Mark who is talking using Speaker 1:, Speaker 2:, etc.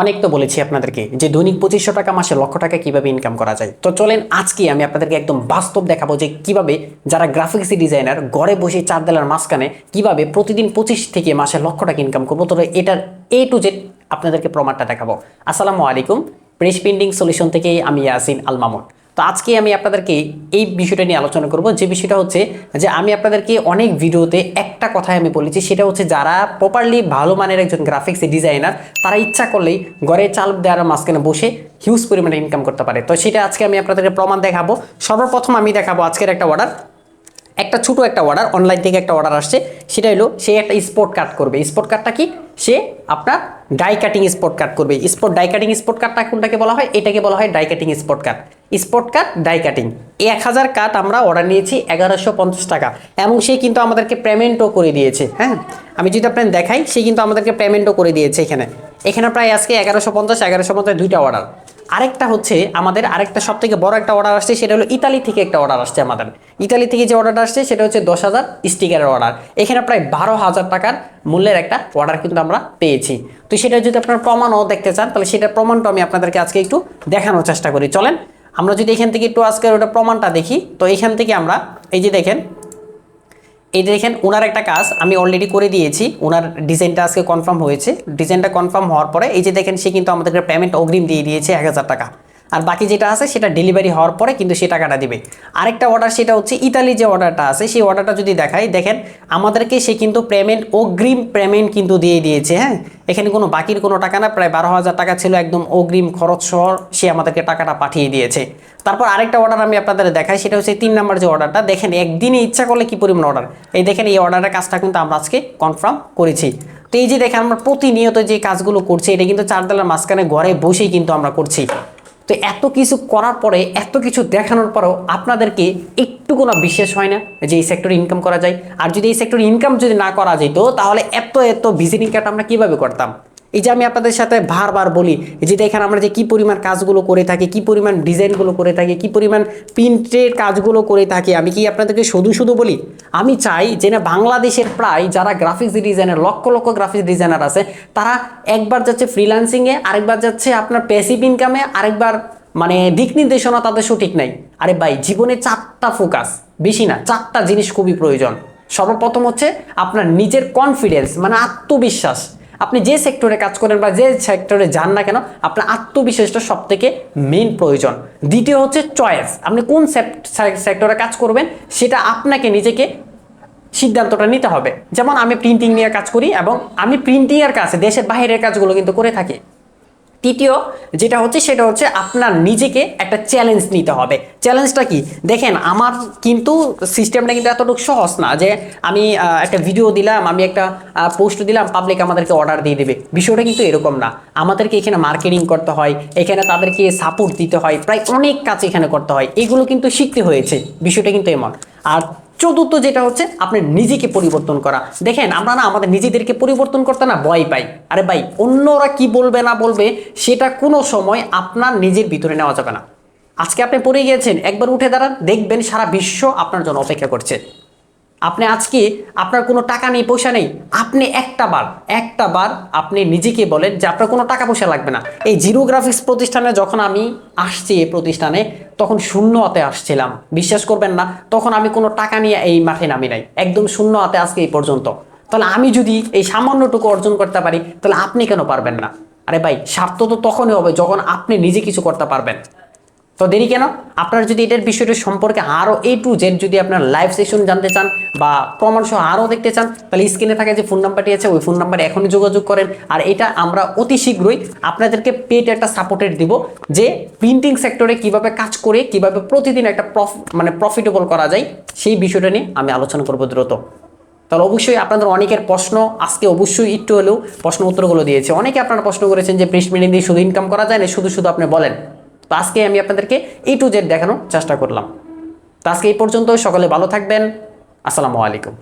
Speaker 1: অনেক তো বলেছি আপনাদেরকে যে দৈনিক পঁচিশশো টাকা মাসে লক্ষ টাকা কীভাবে ইনকাম করা যায়। তো চলেন আজকে আমি আপনাদেরকে একদম বাস্তব দেখাবো যে কীভাবে যারা গ্রাফিক্স ডিজাইনার ঘরে বসে চার দেলার মাঝখানে কীভাবে প্রতিদিন পঁচিশ থেকে মাসে লক্ষ টাকা ইনকাম করব। তবে এটার এ টু জেড আপনাদেরকে প্রমাণটা দেখাবো। আসসালামু আলাইকুম প্রেস পেন্ডিং সলিউশন থেকে আমি ইয়াসিন আল মামুন। তো আজকে আমি আপনাদেরকে এই বিষয়টা নিয়ে আলোচনা করব। যে বিষয়টা হচ্ছে যে আমি আপনাদেরকে অনেক ভিডিওতে একটা কথাই আমি বলেছি, সেটা হচ্ছে যারা প্রপারলি ভালো মানের একজন গ্রাফিক্স ডিজাইনার তারা ইচ্ছা করলেই ঘরে চাল দেওয়ার মাঝখানে বসে হিউজ পরিমাণে ইনকাম করতে পারে। তো সেটা আজকে আমি আপনাদেরকে প্রমাণ দেখাবো। সর্বপ্রথম আমি দেখাবো আজকের একটা অর্ডার একটা ছোটো একটা অর্ডার অনলাইন থেকে একটা অর্ডার আসছে। সেটা হলো সে একটা স্পোর্ট কাট করবে। স্পোর্ট কাটটা কি? সে আপনার ডাই কাটিং স্পোর্ট কাট করবে। স্পোর্ট ডাই কাটিং স্পোর্ট কাটটা কোনটাকে বলা হয়? এটাকে বলা হয় die cutting sport cut sport cut die cutting এক হাজার কাট আমরা অর্ডার নিয়েছি এগারোশো পঞ্চাশ টাকা। এবং সে কিন্তু আমাদেরকে পেমেন্টও করে দিয়েছে হ্যাঁ? আমি যদি আপনার দেখাই, সে কিন্তু আমাদেরকে পেমেন্টও করে দিয়েছে এখানে। এখানে প্রায় আজকে এগারোশো পঞ্চাশ এগারোশো পঞ্চাশ দুইটা অর্ডার আরেকটা হচ্ছে আমাদের আরেকটা সব থেকে বড় একটা অর্ডার আসছে, সেটা হলো ইতালি থেকে একটা অর্ডার আসছে আমাদের। ইতালি থেকে যে অর্ডারটা আসছে, সেটা হচ্ছে দশ হাজার স্টিকারের অর্ডার এখানে প্রায় বারো হাজার টাকার মূল্যের একটা অর্ডার কিন্তু আমরা পেয়েছি। তো সেটা যদি আপনার প্রমাণও দেখতে চান, তাহলে সেটার প্রমাণটা আমি আপনাদেরকে আজকে একটু দেখানোর চেষ্টা করি। চলেন আমরা যদি এখান থেকে একটু আজকের ওটা প্রমাণটা দেখি, তো এখান থেকে আমরা, এই যে দেখেন, এই যে দেখেন ওনার একটা কাজ আমি অলরেডি করে দিয়েছি ওনার ডিজাইনটা আজকে কনফার্ম হয়েছে। ডিজাইনটা কনফার্ম হওয়ার পরে এই যে দেখেন, সে কিন্তু আমাদেরকে পেমেন্ট অগ্রিম দিয়ে দিয়েছে এক হাজার টাকা। আর বাকি যেটা আছে সেটা ডেলিভারি হওয়ার পরে কিন্তু সে টাকাটা দিবে। আরেকটা অর্ডার সেটা হচ্ছে ইতালি যে অর্ডারটা আছে, সেই অর্ডারটা যদি দেখাই, দেখেন আমাদেরকে সে কিন্তু পেমেন্ট অগ্রিম পেমেন্ট কিন্তু দিয়ে দিয়েছে হ্যাঁ? এখানে কোনো বাকির কোনো টাকা না, প্রায় বারো হাজার টাকা ছিল একদম অগ্রিম খরচ সহ সে আমাদেরকে টাকাটা পাঠিয়ে দিয়েছে। তারপর আরেকটা অর্ডার আমি আপনাদের দেখাই, সেটা হচ্ছে তিন নাম্বার যে অর্ডারটা দেখেন একদিনে ইচ্ছা করলে কি পরিমাণ অর্ডার এই দেখেন এই অর্ডারের কাজটা কিন্তু আমরা আজকে কনফার্ম করেছি। তো এই যে দেখেন আমরা প্রতিনিয়ত যে কাজগুলো করছি, এটা কিন্তু চার দেলার মাঝখানে ঘরে বসেই কিন্তু আমরা করছি। তো এত কিছু করার পরে, এত কিছু দেখানোর পরেও আপনাদেরকে একটু কোনো বিশ্বাস হয় না যে এই সেক্টরে ইনকাম করা যায়। আর যদি এই সেক্টরে ইনকাম যদি না করা যেত, তাহলে এত এত ভিজিটিং কার্ড আমরা কীভাবে করতাম? এই যে আমি আপনাদের সাথে বারবার বলি যে দেখেন আমরা যে কি পরিমাণ কাজগুলো করে থাকি, কি পরিমাণ ডিজাইনগুলো করে থাকি, কি পরিমাণ প্রিন্টের কাজগুলো করে থাকি, আমি কি আপনাদেরকে শুধু শুধু বলি? আমি চাই যে না বাংলাদেশের প্রায় যারা graphics designer lakh lakh graphics designer আছে, তারা একবার যাচ্ছে ফ্রিল্যান্সিংয়ে আরেকবার যাচ্ছে আপনার প্যাসিভ ইনকামে আরেকবার মানে দিক নির্দেশনা তাদের সঠিক নাই। আরে ভাই, জীবনে চারটা ফোকাস বেশি না, চারটা জিনিস খুবই প্রয়োজন। সর্বপ্রথম হচ্ছে আপনার নিজের কনফিডেন্স মানে আত্মবিশ্বাস। আপনি যে সেক্টরে কাজ করেন বা যে সেক্টরে যান না কেন, আপনার আত্মবিশ্বাসটা সব থেকে মেন প্রয়োজন। দ্বিতীয় হচ্ছে চয়েস আপনি কোন সেক্টরে কাজ করবেন, সেটা আপনাকে নিজেকে সিদ্ধান্তটা নিতে হবে। যেমন আমি প্রিন্টিং নিয়ে কাজ করি এবং আমি প্রিন্টিংয়ের কাছে দেশের বাইরের কাজগুলো কিন্তু করে থাকি। তৃতীয় যেটা হচ্ছে, সেটা হচ্ছে আপনার নিজেকে একটা চ্যালেঞ্জ নিতে হবে। চ্যালেঞ্জটা কি? দেখেন, আমার কিন্তু সিস্টেমটা কিন্তু এতটুকু সহজ না যে আমি একটা ভিডিও দিলাম, আমি একটা পোস্ট দিলাম পাবলিক আমাদেরকে অর্ডার দিয়ে দেবে। বিষয়টা কিন্তু এরকম না। আমাদেরকে এখানে মার্কেটিং করতে হয়, এখানে তাদেরকে সাপোর্ট দিতে হয়, প্রায় অনেক কাজ এখানে করতে হয়। এগুলো কিন্তু শিখতে হয়েছে। বিষয়টা কিন্তু এমন। আর চতুর্থ যেটা হচ্ছে আপনি নিজেকে পরিবর্তন করা। দেখেন, আমরা না আমাদের নিজেদেরকে পরিবর্তন করতে না ভয় পাই। আরে ভাই, অন্যরা কি বলবে না বলবে, সেটা কোনো সময় আপনার নিজের ভিতরে নেওয়া যাবে না। আজকে আপনি পড়ে গিয়েছেন, একবার উঠে দাঁড়ান, দেখবেন সারা বিশ্ব আপনার জন্য অপেক্ষা করছে। আপনি আজকে আপনার কোনো টাকা নেই, পয়সা নেই, আপনি একটা বার একটা বার আপনি নিজেকে বলেন যে আপনার কোনো টাকা, পয়সা লাগবে না। এই জিরো গ্রাফিক্স প্রতিষ্ঠানে যখন আমি আসছি এই প্রতিষ্ঠানে, তখন শূন্য হাতে আসছিলাম। বিশ্বাস করবেন না, তখন আমি কোনো টাকা নিয়ে এই মাঠে নামি নাই। একদম শূন্য হাতে আজকে এই পর্যন্ত। তাহলে আমি যদি এই সামান্যটুকু অর্জন করতে পারি, তাহলে আপনি কেন পারবেন না? আরে ভাই, স্বার্থ তো তখনই হবে যখন আপনি নিজে কিছু করতে পারবেন। তো দেরি কেন? আপনার যদি এটার বিষয়টা সম্পর্কে আরও এ টু জেড যদি আপনার লাইভ সেশন জানতে চান বা প্রমাণ সহ আরও দেখতে চান, তাহলে স্ক্রিনে থাকে যে ফোন নাম্বারটি আছে, ওই ফোন নাম্বারে এখনই যোগাযোগ করেন। আর এটা আমরা অতি শীঘ্রই আপনাদেরকে পেড একটা সাপোর্টের দিব, যে প্রিন্টিং সেক্টরে কীভাবে কাজ করে, কীভাবে প্রতিদিন একটা প্রফ মানে প্রফিটেবল করা যায়, সেই বিষয়টা নিয়ে আমি আলোচনা করব দ্রুত। তাহলে অবশ্যই আপনাদের অনেকের প্রশ্ন, আজকে অবশ্যই একটু হলেও প্রশ্ন উত্তরগুলো দিয়েছে। অনেকে আপনারা প্রশ্ন করেছেন যে প্রিন্ট মিডিং দিয়ে শুধু ইনকাম করা যায় না, শুধু শুধু আপনি বলেন। তো আজকে আমি আপনাদেরকে এই টু জেড দেখানোর চেষ্টা করলাম। তো আজকে এই পর্যন্ত সকলে ভালো থাকবেন। আসসালামু আলাইকুম।